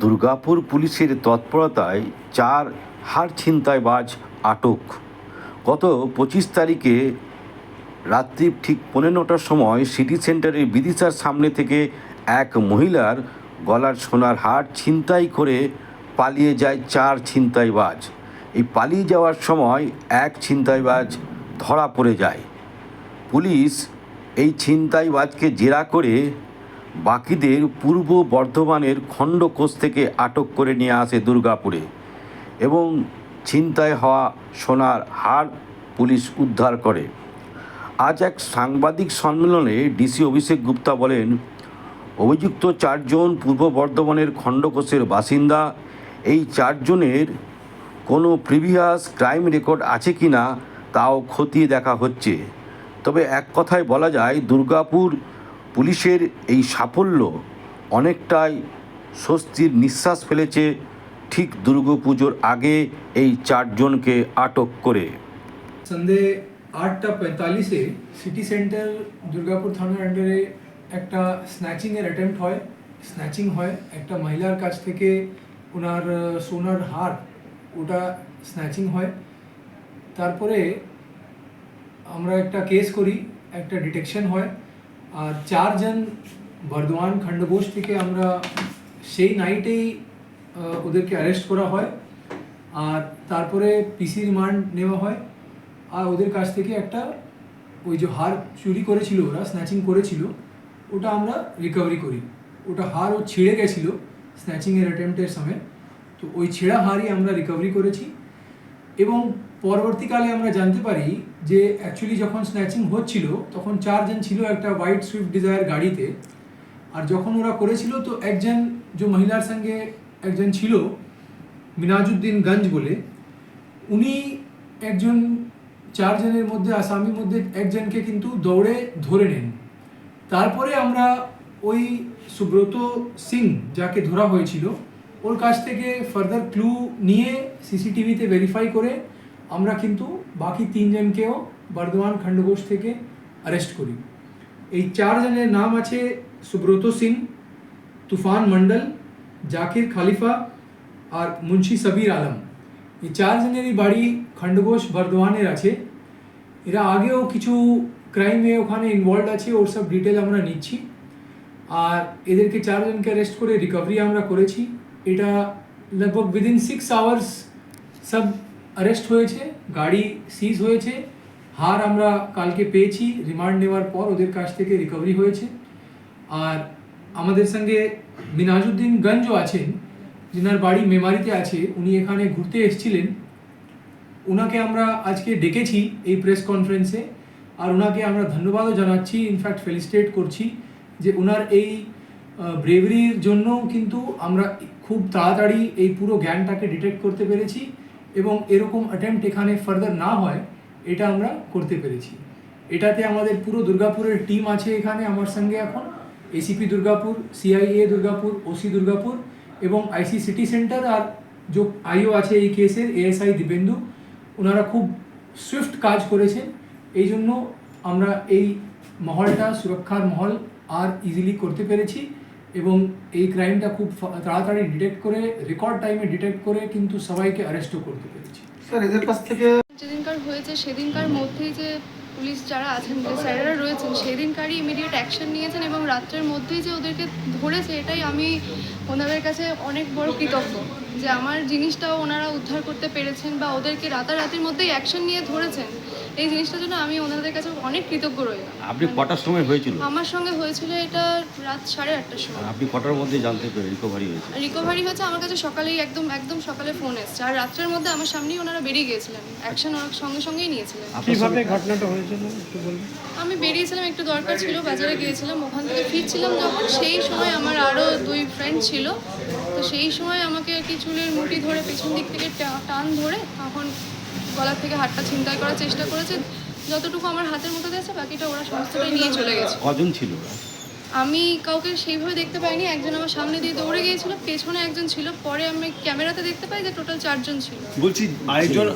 দুর্গাপুর পুলিশের তৎপরতায় চার হার ছিনতাইবাজ আটক। গত পঁচিশ তারিখে রাত্রি ঠিক পৌনে নটার সময় সিটি সেন্টারের বিদিশার সামনে থেকে এক মহিলার গলার সোনার হার ছিনতাই করে পালিয়ে যায় চার ছিনতাইবাজ এই পালিয়ে যাওয়ার সময় এক ছিনতাইবাজ ধরা পড়ে যায়। পুলিশ এই ছিনতাইবাজকে জেরা করে বাকিদের পূর্ব বর্ধমানের খণ্ডকোষ থেকে আটক করে নিয়ে আসে দুর্গাপুরে এবং ছিনতাই হওয়া সোনার হার পুলিশ উদ্ধার করে। আজ এক সাংবাদিক সম্মেলনে ডিসি অভিষেক গুপ্তা বলেন, অভিযুক্ত চারজন পূর্ব বর্ধমানের খণ্ডকোষের বাসিন্দা, এই চারজনের কোনো প্রিভিয়াস ক্রাইম রেকর্ড আছে কি না তাও খতিয়ে দেখা হচ্ছে। তবে এক কথায় বলা যায়, দুর্গাপুর পুলিশের এই সাফল্য অনেকটাই স্বস্তির নিঃশ্বাস ফেলেছে ঠিক দুর্গাপুজোর আগে এই চারজনকে আটক করে। সন্ধে আটটা পঁয়তাল্লিশে সিটি সেন্টার দুর্গাপুর থানার আন্ডারে একটা স্ন্যাচিংয়ের অ্যাটেম্প্ট হয়। স্ন্যাচিং হয়। একটা মহিলার কাছ থেকে ওনার সোনার হার, ওটা স্ন্যাচিং হয়। তারপরে আমরা একটা কেস করি, একটা ডিটেকশন হয়। আর চারজন বর্ধমান খণ্ডঘোষ থেকে আমরা সেই নাইটেই ওদেরকে অ্যারেস্ট করা হয় আর তারপরে পিসি রিমান্ড নেওয়া হয়। আর ওদের কাছ থেকে একটা ওই যে হার চুরি করেছিল ওরা স্ন্যাচিং করেছিল, ওটা আমরা রিকভারি করি। ওটা হার ও ছিঁড়ে গেছিল স্ন্যাচিংয়ের অ্যাটেম্পটের সময়। তো ওই ছেঁড়া হারই আমরা রিকভারি করেছি। এবং পরবর্তীকালে আমরা জানতে পারি যে অ্যাকচুয়ালি যখন স্ন্যাচিং হচ্ছিল, তখন চারজন ছিল একটা হোয়াইট সুইফট ডিজায়ার গাড়িতে। আর যখন ওরা করেছিল, তো একজন যে মহিলার সঙ্গে একজন ছিল, মিনাজুদ্দিন গঞ্জ বলে, উনি একজন চারজনের মধ্যে, আসামির মধ্যে একজনকে কিন্তু দৌড়ে ধরে নেন। তারপরে আমরা ওই সুব্রত সিং, যাকে ধরা হয়েছিল ওর কাছ থেকে ফার্দার ক্লু নিয়ে সিসিটিভিতে ভেরিফাই করে আমরা কিন্তু বাকি তিনজনকেও বর্ধমান খণ্ডঘোষ থেকে অ্যারেস্ট করি। এই চারজনের নাম আছে সুব্রত সিং, তুফান মন্ডল জাকির খালিফা আর মুন্সি সাবির আলম। এই চারজনেরই বাড়ি খণ্ডঘোষ বর্ধমানের আছে। এরা আগেও কিছু ক্রাইমে ওখানে ইনভলভ আছে, ওর সব ডিটেল আমরা নিচ্ছি। আর এদেরকে চারজনকে অ্যারেস্ট করে রিকভারি আমরা করেছি। এটা লগভগ উইদিন সিক্স আওয়ার্স সব অ্যারেস্ট হয়েছে, গাড়ি সিজ হয়েছে, হার আমরা কালকে পেয়েছি রিমান্ড নেওয়ার পর ওদের কাছ থেকে রিকভারি হয়েছে। আর আমাদের সঙ্গে মিনাজুদ্দিন গঞ্জও আছেন, যিনার বাড়ি মেমারিতে আছে, উনি এখানে ঘুরতে এসেছিলেন। ওনাকে আমরা আজকে ডেকেছি এই প্রেস কনফারেন্সে আর ওনাকে আমরা ধন্যবাদও জানাচ্ছি ইনফ্যাক্ট ফেলিস্টেট করছি যে ওনার এই ব্রেভারির জন্য কিন্তু আমরা খুব তাড়াতাড়ি এই পুরো জ্ঞানটাকে ডিটেক্ট করতে পেরেছি এবং এরকম অ্যাটেম্প্ট এখানে ফার্দার না হয়, এটা আমরা করতে পেরেছি। এটাতে আমাদের পুরো দুর্গাপুরের টিম আছে এখানে আমার সঙ্গে এখন। ACP Durgapur CIA Durgapur OC Durgapur এবং আইসি সিটি সেন্টার আর যে আইও আছে এই কেসের এএসআই দিবেন্দু ওনারা খুব সুইফট কাজ করেছেন এই জন্য আমরা এই মহলটা, সুরক্ষার মহল আর ইজিলি করতে পেরেছি। এবং এই ক্রাইমটা খুব তাড়াতাড়ি ডিটেক্ট করে রেকর্ড টাইমে ডিটেক্ট করে কিন্তু সবাইকে অ্যারেস্টও করতে পেরেছি। স্যার এদের কাছ থেকে যেদিনকার হয়েছে সেদিনকার মধ্যেই যে পুলিশ যারা আছেন যে স্যারেরা রয়েছেন সেদিনকারই ইমিডিয়েট অ্যাকশন নিয়েছেন এবং রাত্রের মধ্যেই যে ওদেরকে ধরেছে এটাই আমি ওনাদের কাছে অনেক বড় কৃতজ্ঞ। যে আমার জিনিসটাও ওনারা উদ্ধার করতে পেরেছেন বা ওদেরকে রাতারাতির মধ্যেই অ্যাকশন নিয়ে ধরেছেন এই জিনিসটার জন্য আমি ওনাদের কাছে অনেক কৃতজ্ঞ রইলাম। আপনি কটার সময় হয়েছিল? আমার সঙ্গে হয়েছিল এটা রাত সাড়ে আটটার সময়। আপনি কটার মধ্যে জানতে পেরে রিকভারি হয়েছে? রিকভারি হয়েছে আমার কাছে সকালেই একদম একদম সকালে ফোন এসেছে। আর রাত্রের মধ্যে আমার সামনেই ওনারা বেরিয়ে গিয়েছিলেন। অ্যাকশন ওনার সঙ্গে সঙ্গেই নিয়েছিলেন। কীভাবে ঘটনাটা হয়েছিল একটু বলবেন আমি বেরিয়েছিলাম একটু দরকার ছিল বাজারে গিয়েছিলাম ওখান থেকে ফিরছিলাম যখন সেই সময় আমার আরও দুই ফ্রেন্ড ছিল। তো সেই সময় আমাকে আর কি চুলের মুঠি ধরে পেছন দিক থেকে টান ধরে তখন গলার থেকে হাতটা ছিনতাই করার চেষ্টা করেছে। যতটুকু আমার হাতের মতো দিয়েছে বাকিটা ওরা সমস্তটাই নিয়ে চলে গেছে। কজন ছিল আমি কাউকে সেইভাবে দেখতে পাইনি একজন আমার সামনে দিয়ে দৌড়ে গিয়েছিল পেছনে একজন ছিল। পরে আমি ক্যামেরাতে দেখতে পাই যে টোটাল চারজন ছিল। বলছি আরেকজন